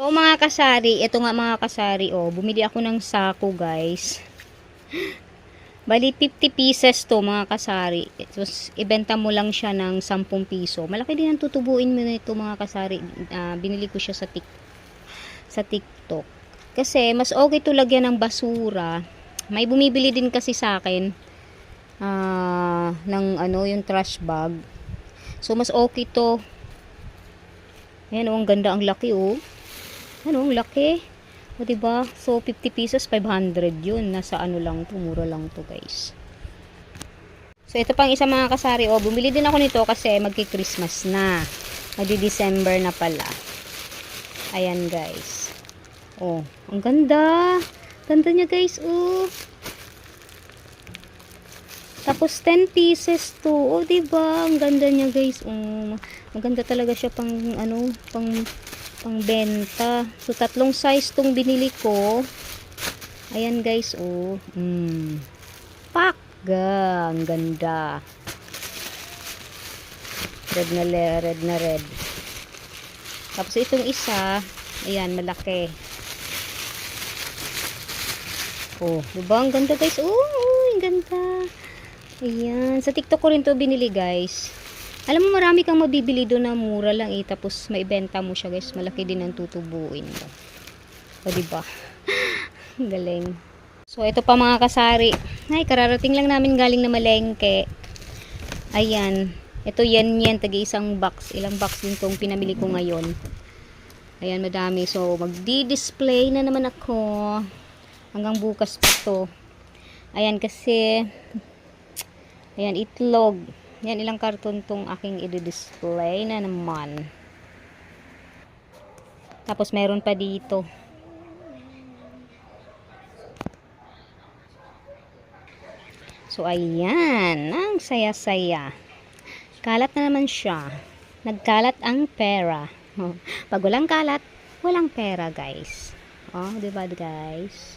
So mga kasari, ito nga mga kasari, oh, bumili ako ng sako guys. Bali 50 pieces to mga kasari. Tapos ibenta mo lang siya ng 10 piso. Malaki din ang tutubuin mo nito mga kasari. Ah, binili ko siya sa tik sa TikTok. Kasi mas okay to lagyan ng basura. May bumibili din kasi sa akin ah, ng ano yung trash bag. So mas okay to. Ayan oh, ang ganda ang laki oh. Ano, ang laki. O, diba? So, 50 pesos, 500 yun. Nasa ano lang to, mura lang to, guys. So, ito pang isa mga kasari. O, bumili din ako nito kasi magki-Christmas na. Magdi-December na pala. Ayan, guys. O, ang ganda. Ganda niya, guys. O. Tapos, 10 pieces to. O, diba? Ang ganda niya, guys. O, maganda talaga siya pang, ano, pang pang benta. So, tatlong size tong binili ko. Ayan guys, oh. Mm. Pakga. Ang ganda. Red na red na red. Tapos itong isa, ayan, malaki. Oh, diba? Ang ganda guys. Oh, ang ganda. Ayan. Sa TikTok ko rin to binili guys. Alam mo marami kang mabibili doon na mura lang eh. Tapos maibenta mo siya guys. Malaki din ang tutubuin. O diba? Galing. So ito pa mga kasari. Ay, kararating lang namin galing na malengke. Ayan. Ito yan yan. Tagi isang box. Ilang box din tong pinamili ko ngayon. Ayan, madami. So, magdi-display na naman ako. Hanggang bukas pa to. Ayan, kasi ayan, itlog. Yan, ilang karton tong aking i-display na naman. Tapos, meron pa dito. So, ayan. Ang saya-saya. Kalat na naman siya. Nagkalat ang pera. Pag walang kalat, walang pera, guys. Oh, di ba, guys?